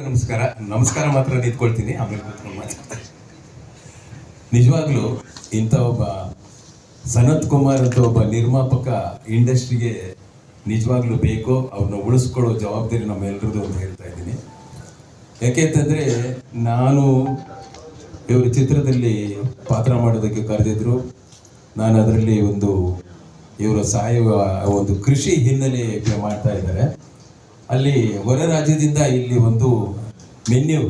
ನಮಸ್ಕಾರ. ನಮಸ್ಕಾರ ಮಾತ್ರ ನಿಂತ್ಕೊಳ್ತೀನಿ, ಆಮೇಲೆ ನಿಜವಾಗ್ಲೂ ಇಂಥ ಒಬ್ಬ ಸನತ್ ಕುಮಾರ್ ಅಂತ ಒಬ್ಬ ನಿರ್ಮಾಪಕ ಇಂಡಸ್ಟ್ರಿಗೆ ನಿಜವಾಗ್ಲೂ ಬೇಕೋ, ಅವ್ರನ್ನ ಉಳಿಸ್ಕೊಳ್ಳೋ ಜವಾಬ್ದಾರಿ ನಮ್ಮೆಲ್ಲರದು ಅಂತ ಹೇಳ್ತಾ ಇದ್ದೀನಿ. ಯಾಕೆಂತಂದ್ರೆ ನಾನು ಇವರು ಚಿತ್ರದಲ್ಲಿ ಪಾತ್ರ ಮಾಡೋದಕ್ಕೆ ಕರೆದಿದ್ರು. ನಾನು ಅದರಲ್ಲಿ ಒಂದು, ಇವರು ಸಾಯುವ ಒಂದು ಕೃಷಿ ಹಿನ್ನೆಲೆ ಮಾಡ್ತಾ ಇದ್ದಾರೆ. ಅಲ್ಲಿ ಹೊರ ರಾಜ್ಯದಿಂದ ಇಲ್ಲಿ ಒಂದು ಮೆನ್ಯೂ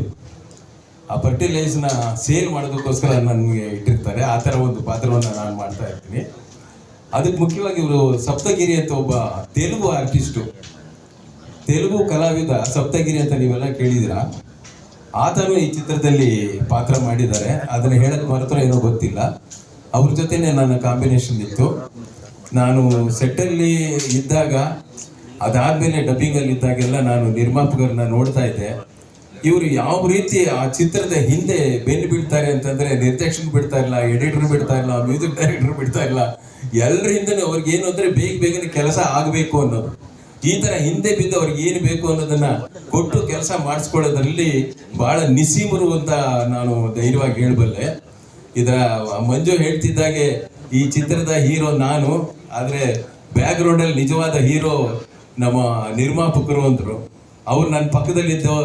ಆ ಫರ್ಟಿಲೈಸ್ನ ಸೇಲ್ ಮಾಡೋದಕ್ಕೋಸ್ಕರ ನನಗೆ ಇಟ್ಟಿರ್ತಾರೆ. ಆ ಥರ ಒಂದು ಪಾತ್ರವನ್ನು ನಾನು ಮಾಡ್ತಾ ಇರ್ತೀನಿ ಅದಕ್ಕೆ ಮುಖ್ಯವಾಗಿ ಇವರು ಸಪ್ತಗಿರಿ ಅಂತ ಒಬ್ಬ ತೆಲುಗು ಆರ್ಟಿಸ್ಟು ತೆಲುಗು ಕಲಾವಿದ ಸಪ್ತಗಿರಿ ಅಂತ ನೀವೆಲ್ಲ ಕೇಳಿದಿರ ಆತನು ಈ ಚಿತ್ರದಲ್ಲಿ ಪಾತ್ರ ಮಾಡಿದ್ದಾರೆ. ಅದನ್ನ ಹೇಳಕ್ಕೆ ಮಾತ್ರ ಏನೋ ಗೊತ್ತಿಲ್ಲ. ಅವ್ರ ಜೊತೆನೆ ನನ್ನ ಕಾಂಬಿನೇಷನ್ ಇತ್ತು. ನಾನು ಸೆಟ್ಟಲ್ಲಿ ಇದ್ದಾಗ ಅದಾದ್ಮೇಲೆ ಡಬ್ಬಿಂಗ್ ಅಲ್ಲಿ ಇದ್ದಾಗೆಲ್ಲ ನಾನು ನಿರ್ಮಾಪಕರನ್ನ ನೋಡ್ತಾ ಇದ್ದೆ. ಇವರು ಯಾವ ರೀತಿ ಆ ಚಿತ್ರದ ಹಿಂದೆ ಬೆನ್ನು ಬೀಳ್ತಾರೆ ಅಂತಂದ್ರೆ ನಿರ್ದೇಶನ್ ಬಿಡ್ತಾ ಇಲ್ಲ, ಎಡಿಟರ್ ಬಿಡ್ತಾ ಇಲ್ಲ, ಮ್ಯೂಸಿಕ್ ಡೈರೆಕ್ಟರ್ ಬಿಡ್ತಾ ಇಲ್ಲ. ಎಲ್ಲರ ಹಿಂದೆ ಅವ್ರಿಗೆ ಏನು ಅಂದ್ರೆ ಬೇಗ ಬೇಗನೆ ಕೆಲಸ ಆಗಬೇಕು ಅನ್ನೋದು. ಈ ತರ ಹಿಂದೆ ಬಿದ್ದು ಅವ್ರಿಗೆ ಏನು ಬೇಕು ಅನ್ನೋದನ್ನ ಕೊಟ್ಟು ಕೆಲಸ ಮಾಡಿಸ್ಕೊಳ್ಳೋದ್ರಲ್ಲಿ ಬಹಳ ನಿಸೀಮರು ಅಂತ ನಾನು ಧೈರ್ಯವಾಗಿ ಹೇಳಬಲ್ಲೆ. ಇದರ ಮಂಜು ಹೇಳ್ತಿದ್ದಾಗೆ ಈ ಚಿತ್ರದ ಹೀರೋ ನಾನು, ಆದ್ರೆ ಬ್ಯಾಕ್ ಗ್ರೌಂಡ್ ಅಲ್ಲಿ ನಿಜವಾದ ಹೀರೋ ನಮ್ಮ ನಿರ್ಮಾಪಕರು ಅಂದ್ರು. ಅವ್ರು ನನ್ನ ಪಕ್ಕದಲ್ಲಿದ್ದು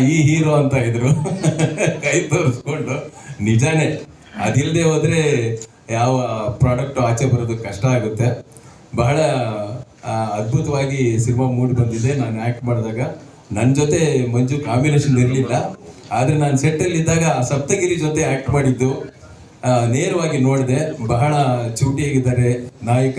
ಈ ಹೀರೋ ಅಂತ ಇದ್ರು. ಕೈ ತೋರಿಸ್ಕೊಂಡು, ನಿಜಾನೇ ಅದಿಲ್ಲದೆ ಹೋದ್ರೆ ಯಾವ ಪ್ರಾಡಕ್ಟ್ ಆಚೆ ಬರೋದು ಕಷ್ಟ ಆಗುತ್ತೆ. ಬಹಳ ಅದ್ಭುತವಾಗಿ ಸಿನಿಮಾ ಮೂಡಿ ಬಂದಿದೆ. ನಾನು ಆಕ್ಟ್ ಮಾಡಿದಾಗ ನನ್ನ ಜೊತೆ ಮಂಜು ಕಾಂಬಿನೇಷನ್ ಇರಲಿಲ್ಲ. ಆದರೆ ನಾನು ಸೆಟ್ಟಲ್ಲಿ ಇದ್ದಾಗ ಸಪ್ತಗಿರಿ ಜೊತೆ ಆ್ಯಕ್ಟ್ ಮಾಡಿದ್ದು. ನೇರವಾಗಿ ನೋಡಿದೆ. ಬಹಳ ಚೂಟಿಯಾಗಿದ್ದಾರೆ ನಾಯಕ.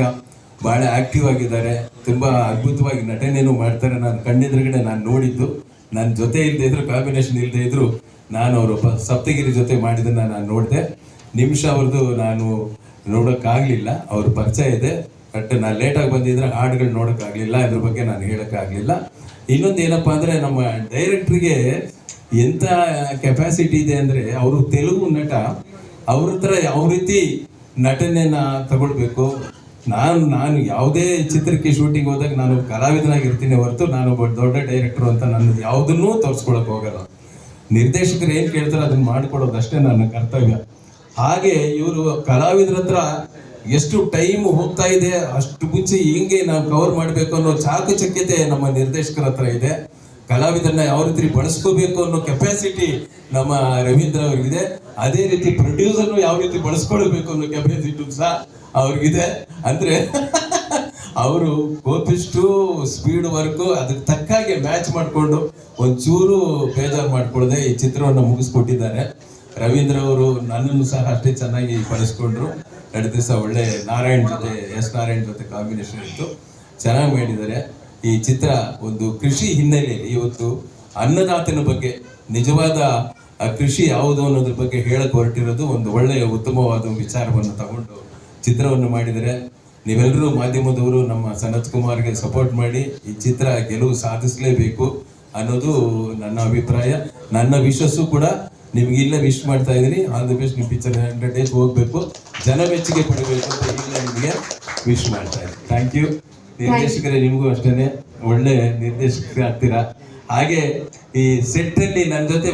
ಬಹಳ ಆಕ್ಟಿವ್ ಆಗಿದ್ದಾರೆ. ತುಂಬಾ ಅದ್ಭುತವಾಗಿ ನಟನೆಯನ್ನು ಮಾಡ್ತಾರೆ. ನಾನು ಕಣ್ಣೆದುರುಗಡೆ ನಾನು ನೋಡಿದ್ದು. ನನ್ನ ಜೊತೆ ಇಲ್ಲದೆ ಇದ್ರು ಕಾಂಬಿನೇಷನ್ ಇಲ್ಲದೆ ಇದ್ರು ನಾನು ಅವರು ಸಪ್ತಗಿರಿ ಜೊತೆ ಮಾಡಿದ್ದನ್ನು ನಾನು ನೋಡಿದೆ. ನಿಮಿಷ ಅವ್ರದ್ದು ನಾನು ನೋಡೋಕ್ಕಾಗಲಿಲ್ಲ. ಅವ್ರ ಪರಿಚಯ ಇದೆ. ಬಟ್ ನಾನು ಲೇಟಾಗಿ ಬಂದಿದ್ರೆ ಹಾಡುಗಳು ನೋಡೋಕ್ಕಾಗಲಿಲ್ಲ. ಇದ್ರ ಬಗ್ಗೆ ನಾನು ಹೇಳೋಕ್ಕಾಗಲಿಲ್ಲ. ಇನ್ನೊಂದು ಏನಪ್ಪಾ ಅಂದ್ರೆ, ನಮ್ಮ ಡೈರೆಕ್ಟ್ರಿಗೆ ಎಂಥ ಕೆಪಾಸಿಟಿ ಇದೆ ಅಂದ್ರೆ, ಅವರು ತೆಲುಗು ನಟ. ಅವ್ರ ಹತ್ರ ಯಾವ ರೀತಿ ನಟನೆಯನ್ನ ತಗೊಳ್ಬೇಕು? ನಾನು ನಾನು ಯಾವುದೇ ಚಿತ್ರಕ್ಕೆ ಶೂಟಿಂಗ್ ಹೋದಾಗ ನಾನು ಕಲಾವಿದನಾಗಿ ಇರ್ತೀನಿ ಹೊರತು ನಾನು ಒಬ್ಬ ದೊಡ್ಡ ಡೈರೆಕ್ಟರ್ ಅಂತ ನಾನು ಯಾವುದನ್ನೂ ತೋರಿಸ್ಕೊಳಕ್ ಹೋಗಲ್ಲ. ನಿರ್ದೇಶಕರು ಏನು ಕೇಳ್ತಾರೆ ಅದನ್ನ ಮಾಡ್ಕೊಡೋದಷ್ಟೇ ನನ್ನ ಕರ್ತವ್ಯ. ಹಾಗೆ ಇವರು ಕಲಾವಿದ್ರ ಹತ್ರ ಎಷ್ಟು ಟೈಮ್ ಹೋಗ್ತಾ ಇದೆ, ಅಷ್ಟು ಮುಂಚೆ ಹಿಂಗೆ ನಾವು ಕವರ್ ಮಾಡಬೇಕು ಅನ್ನೋ ಚಾಕಚಕ್ಯತೆ ನಮ್ಮ ನಿರ್ದೇಶಕರ ಹತ್ರ ಇದೆ. ಕಲಾವಿದರನ್ನ ಯಾವ ರೀತಿ ಬಳಸ್ಕೋಬೇಕು ಅನ್ನೋ ಕೆಪಾಸಿಟಿ ನಮ್ಮ ರವೀಂದ್ರ ಅವ್ರಿಗಿದೆ. ಅದೇ ರೀತಿ ಪ್ರೊಡ್ಯೂಸರ್ನು ಯಾವ ರೀತಿ ಬಳಸ್ಕೊಳ್ಬೇಕು ಅನ್ನೋ ಕೆಪಾಸಿಟಿ ಸಹ ಅವ್ರಿಗಿದೆ. ಅಂದ್ರೆ ಅವರು ಕೋಪಿಷ್ಟು ಸ್ಪೀಡ್ ವರ್ಕು ಅದಕ್ಕೆ ತಕ್ಕಾಗೆ ಮ್ಯಾಚ್ ಮಾಡಿಕೊಂಡು ಒಂಚೂರು ಬೇಜಾರು ಮಾಡ್ಕೊಳ್ಳದೆ ಈ ಚಿತ್ರವನ್ನು ಮುಗಿಸ್ಕೊಟ್ಟಿದ್ದಾರೆ. ರವೀಂದ್ರ ಅವರು ನನ್ನನ್ನು ಸಹ ಅಷ್ಟೇ ಚೆನ್ನಾಗಿ ಬಳಸ್ಕೊಂಡ್ರು ಎರಡು ದಿವಸ ಒಳ್ಳೆ ನಾರಾಯಣ್ ಜೊತೆ, ಎಸ್ ನಾರಾಯಣ್ ಜೊತೆ ಕಾಂಬಿನೇಷನ್ ಇತ್ತು. ಚೆನ್ನಾಗಿ ಮಾಡಿದ್ದಾರೆ. ಈ ಚಿತ್ರ ಒಂದು ಕೃಷಿ ಹಿನ್ನೆಲೆಯಲ್ಲಿ ಇವತ್ತು ಅನ್ನದಾತನ ಬಗ್ಗೆ, ನಿಜವಾದ ಕೃಷಿ ಯಾವುದು ಅನ್ನೋದ್ರ ಬಗ್ಗೆ ಹೇಳಕ್ ಹೊರಟಿರೋದು ಒಂದು ಒಳ್ಳೆಯ ಉತ್ತಮವಾದ ವಿಚಾರವನ್ನು ತಗೊಂಡು ಚಿತ್ರವನ್ನು ಮಾಡಿದರೆ ನೀವೆಲ್ಲರೂ ಮಾಧ್ಯಮದವರು ನಮ್ಮ ಸನತ್ ಕುಮಾರ್ಗೆ ಸಪೋರ್ಟ್ ಮಾಡಿ ಈ ಚಿತ್ರ ಗೆಲುವು ಸಾಧಿಸಲೇಬೇಕು ಅನ್ನೋದು ನನ್ನ ಅಭಿಪ್ರಾಯ. ನನ್ನ ವಿಶ್ವಸ್ಸು ಕೂಡ ನಿಮ್ಗೆ ಇಲ್ಲೇ ವಿಶ್ ಮಾಡ್ತಾ ಇದ್ದೀನಿ. ಆಲ್ ದಿ ಬೆಸ್ಟ್ ನಿಮ್ಮ ಪಿಕ್ಚರ್ ಹಂಡ್ರೆಡ್ ಡೇಸ್ ಹೋಗ್ಬೇಕು. ಜನ ಮೆಚ್ಚುಗೆ ಪಡಬೇಕು ಅಂತ ನಿಮಗೆ ವಿಶ್ ಮಾಡ್ತಾ ಇದ್ದೀನಿ. ಥ್ಯಾಂಕ್ ಯು ನಿರ್ದೇಶಕರೇ ನಿಮಗೂ ಅಷ್ಟೇನೆ ಒಳ್ಳೆ ನಿರ್ದೇಶಕರೇ ಆಗ್ತೀರಾ ಹಾಗೆ ಈ ಸೆಟ್ಟಲ್ಲಿ ನನ್ನ ಜೊತೆ